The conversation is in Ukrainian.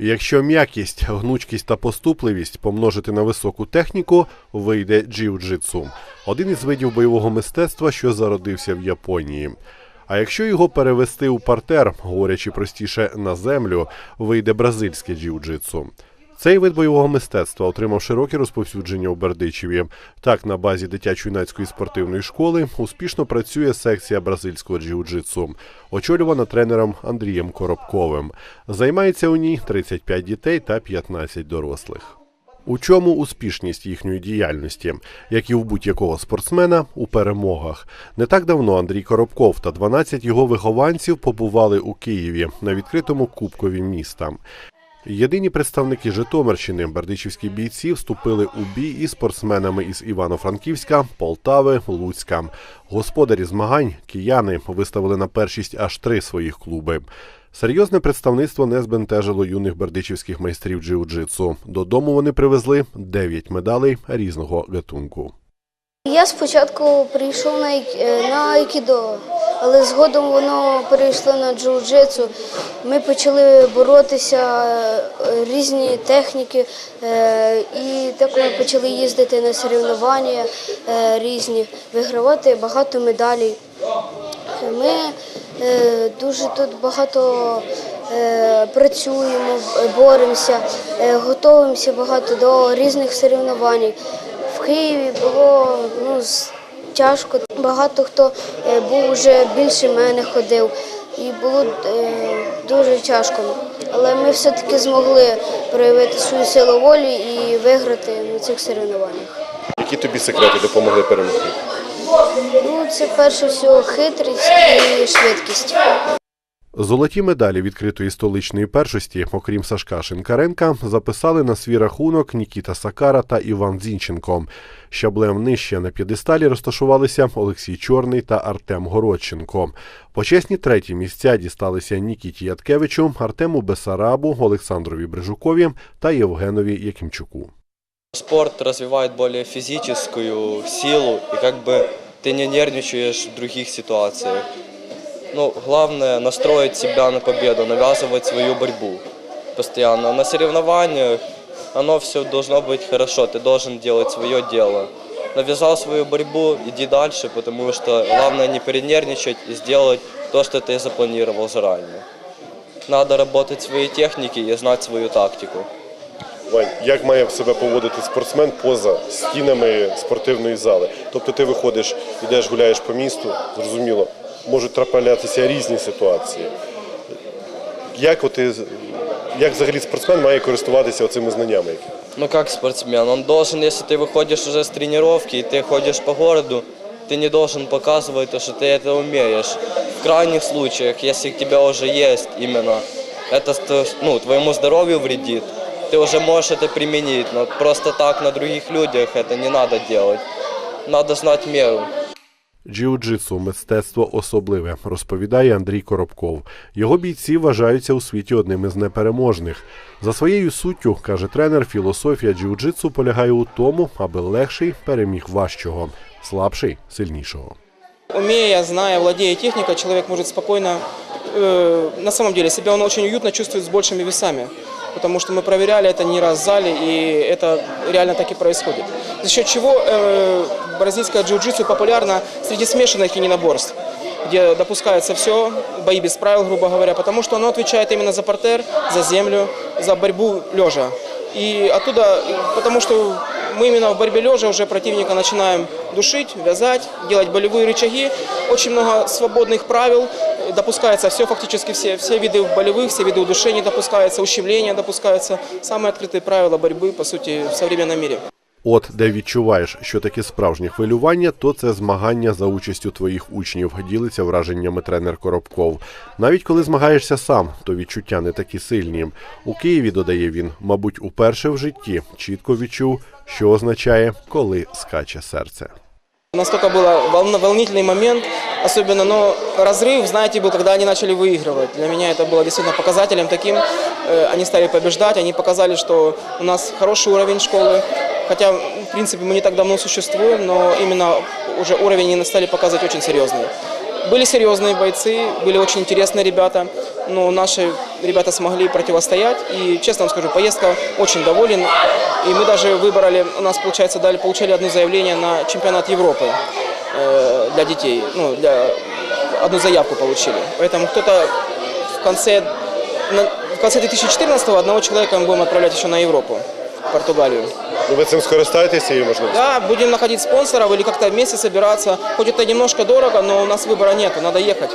Якщо м'якість, гнучкість та поступливість помножити на високу техніку, вийде джиу-джитсу – один із видів бойового мистецтва, що зародився в Японії. А якщо його перевести у партер, говорячи простіше на землю, вийде бразильське джиу-джитсу. Цей вид бойового мистецтва отримав широке розповсюдження у Бердичеві. Так, на базі дитячо-юнацької спортивної школи успішно працює секція бразильського джиу-джитсу, очолювана тренером Андрієм Коробковим. Займається у ній 35 дітей та 15 дорослих. У чому успішність їхньої діяльності, як і у будь-якого спортсмена, у перемогах. Не так давно Андрій Коробков та 12 його вихованців побували у Києві на відкритому кубкові міста. Єдині представники Житомирщини, бердичівські бійці, вступили у бій із спортсменами із Івано-Франківська, Полтави, Луцька. Господарі змагань, кияни, виставили на першість аж три своїх клуби. Серйозне представництво не збентежило юних бердичівських майстрів джиу-джитсу. Додому вони привезли 9 медалей різного гатунку. Я спочатку прийшов на, е, на айкідо, але згодом воно перейшло на джиу-джитсу. Ми почали боротися, е, різні техніки, е, і так ми почали їздити на соревнування різні, вигравати багато медалей. Ми дуже тут багато працюємо, боремося, готуємося багато до різних соревнувань. Києві було ну, тяжко. Багато хто е, був вже більше мене ходив. І було е, дуже тяжко. Але ми все-таки змогли проявити свою силу волі і виграти на цих соревнованнях. Які тобі секрети допомогли перемогти? Ну, це перше всього хитрість і швидкість. Золоті медалі відкритої столичної першості, окрім Сашка Шинкаренка, записали на свій рахунок Нікіта Сакара та Іван Зінченко. Щаблем нижче на п'єдесталі розташувалися Олексій Чорний та Артем Городченко. Почесні треті місця дісталися Нікіті Яткевичу, Артему Бесарабу, Олександрові Брижукові та Євгенові Якимчуку. Спорт развивает более физическую силу, и как бы ты не нервничаешь в других ситуациях Ну, главное настроить себя на победу, навязывать свою борьбу постоянно. На соревнованиях оно все должно быть хорошо, ты должен делать свое дело. Навязал свою борьбу, иди дальше, потому что главное не перенервничать и сделать то, что ты запланировал заранее. Надо работать в своей технике и знать свою тактику. Вань, як має себе поводити спортсмен поза стінами спортивної зали? Тобто ти виходиш, йдеш, гуляєш по місту, зрозуміло, можуть траплятися різні ситуації. Як, от ти, як взагалі спортсмен має користуватися цими знаннями? Ну как спортсмен, он должен, если ты выходишь уже с тренировки и ты ходишь по городу, ты не должен показывать то, что ты это умеешь. В крайних случаях, если у тебя уже есть именно это ст- ну, твоему здоровью вредит, ты уже можешь это применить, но просто так на других людях это не надо делать. Надо знать меру. Джиу-джитсу – мистецтво особливе, розповідає Андрій Коробков. Його бійці вважаються у світі одним із непереможних. За своєю суттю, каже тренер, філософія джиу-джитсу полягає у тому, аби легший переміг важчого, слабший сильнішого. Умея, зная, владея техникой, человек может спокойно, э, на самом деле, себя он очень уютно чувствует с большими весами. Потому что мы проверяли это не раз в зале, и это реально так и происходит. За счет чего э, бразильское джиу-джитсу популярно среди смешанных единоборств, где допускается все, бои без правил, грубо говоря, потому что оно отвечает именно за портер, за землю, за борьбу лежа. И оттуда, потому что мы именно в борьбе лежа уже противника начинаем душить, вязать, делать болевые рычаги. Очень много свободных правил. Допускается все, фактически все, все виды болевых, все виды удушений допускаются, ущемления допускаются. Самые открытые правила борьбы, по сути, в современном мире. От де відчуваєш, що таке справжнє хвилювання, то це змагання за участю твоїх учнів, ділиться враженнями тренер Коробков. Навіть коли змагаєшся сам, то відчуття не такі сильні. У Києві, додає він, мабуть, уперше в житті чітко відчув, що означає, коли скаче серце. Настолько был волн- волнительный момент, особенно, но разрыв, знаете, был, когда они начали выигрывать. Для меня это было действительно показателем таким. Э, Они стали побеждать, они показали, что у нас хороший уровень школы. Хотя, в принципе, мы не так давно существуем, но именно уже уровень они стали показывать очень серьезный. Были серьезные бойцы, были очень интересные ребята, но наши ребята смогли противостоять. И, честно вам скажу, поездка очень доволен. И мы даже выбрали, у нас, получается, дали, получали одно заявление на чемпионат Европы э, для детей. Ну, для, одну заявку получили. Поэтому кто-то в конце, на- в конце 2014 одного человека мы будем отправлять еще на Европу, в Португалию. Ну, вы этим скористаетесь или можно? Да, будем находить спонсоров или как-то вместе собираться. Хоть это немножко дорого, но у нас выбора нет, надо ехать.